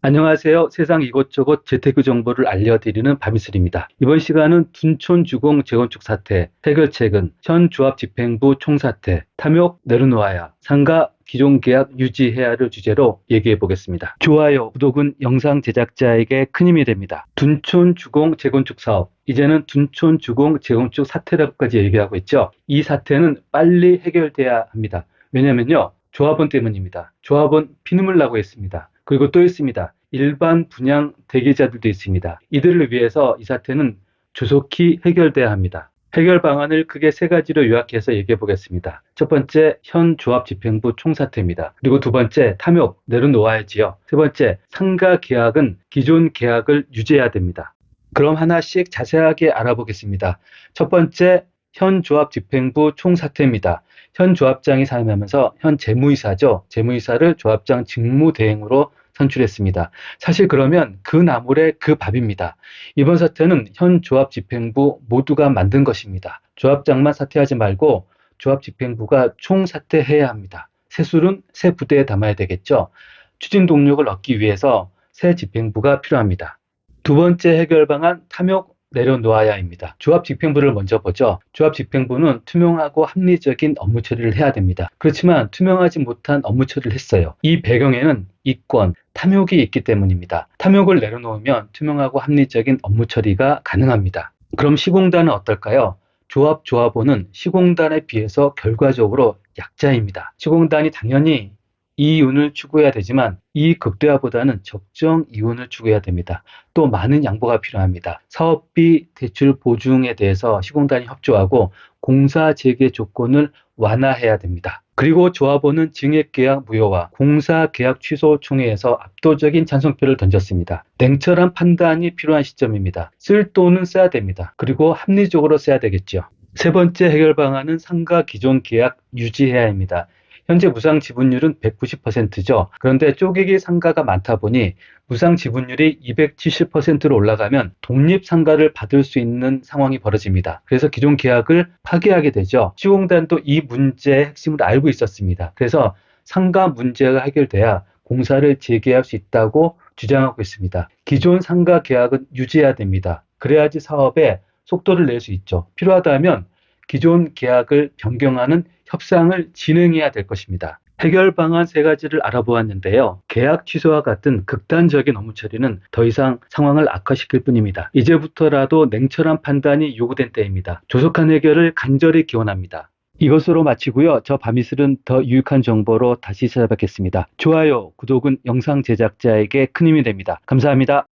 안녕하세요. 세상 이곳저곳 재테크 정보를 알려드리는 바미슬입니다. 이번 시간은 둔촌 주공 재건축 사태, 해결책은 현 조합 집행부 총사태, 탐욕 내려놓아야, 상가 기존 계약 유지해야를 주제로 얘기해 보겠습니다. 좋아요, 구독은 영상 제작자에게 큰 힘이 됩니다. 둔촌 주공 재건축 사업, 이제는 둔촌 주공 재건축 사태라고까지 얘기하고 있죠. 이 사태는 빨리 해결돼야 합니다. 왜냐면요. 조합원 때문입니다. 조합원 피눈물 나고 있습니다. 그리고 또 있습니다. 일반 분양 대기자들도 있습니다. 이들을 위해서 이 사태는 조속히 해결돼야 합니다. 해결 방안을 크게 세 가지로 요약해서 얘기해 보겠습니다. 첫 번째, 현 조합 집행부 총사태입니다. 그리고 두 번째, 탐욕 내려놓아야지요. 세 번째, 상가 계약은 기존 계약을 유지해야 됩니다. 그럼 하나씩 자세하게 알아보겠습니다. 첫 번째, 현 조합 집행부 총사태입니다. 현 조합장이 사임하면서 현 재무이사죠. 재무이사를 조합장 직무대행으로 선출했습니다. 사실 그러면 그 나물의 그 밥입니다. 이번 사태는 현 조합 집행부 모두가 만든 것입니다. 조합장만 사퇴하지 말고 조합 집행부가 총 사퇴해야 합니다. 새 술은 새 부대에 담아야 되겠죠. 추진 동력을 얻기 위해서 새 집행부가 필요합니다. 두 번째 해결 방안 탐욕 내려놓아야입니다. 조합 집행부를 먼저 보죠. 조합 집행부는 투명하고 합리적인 업무 처리를 해야 됩니다. 그렇지만 투명하지 못한 업무 처리를 했어요. 이 배경에는 이권, 탐욕이 있기 때문입니다. 탐욕을 내려놓으면 투명하고 합리적인 업무 처리가 가능합니다. 그럼 시공단은 어떨까요? 조합 조합원은 시공단에 비해서 결과적으로 약자입니다. 시공단이 당연히 이윤을 추구해야 되지만 이 극대화보다는 적정 이윤을 추구해야 됩니다. 또 많은 양보가 필요합니다. 사업비 대출 보증에 대해서 시공단이 협조하고 공사 재개 조건을 완화해야 됩니다. 그리고 조합원은 증액계약 무효와 공사계약 취소 총회에서 압도적인 찬성표를 던졌습니다. 냉철한 판단이 필요한 시점입니다. 쓸 돈은 써야 됩니다. 그리고 합리적으로 써야 되겠죠. 세 번째 해결 방안은 상가 기존 계약 유지해야 합니다. 현재 무상 지분율은 190%죠. 그런데 쪼개기 상가가 많다 보니 무상 지분율이 270%로 올라가면 독립 상가를 받을 수 있는 상황이 벌어집니다. 그래서 기존 계약을 파기하게 되죠. 시공단도 이 문제의 핵심을 알고 있었습니다. 그래서 상가 문제가 해결돼야 공사를 재개할 수 있다고 주장하고 있습니다. 기존 상가 계약은 유지해야 됩니다. 그래야지 사업에 속도를 낼 수 있죠. 필요하다면 기존 계약을 변경하는 협상을 진행해야 될 것입니다. 해결 방안 세 가지를 알아보았는데요. 계약 취소와 같은 극단적인 업무 처리는 더 이상 상황을 악화시킬 뿐입니다. 이제부터라도 냉철한 판단이 요구된 때입니다. 조속한 해결을 간절히 기원합니다. 이것으로 마치고요. 저 바미슬은 더 유익한 정보로 다시 찾아뵙겠습니다. 좋아요, 구독은 영상 제작자에게 큰 힘이 됩니다. 감사합니다.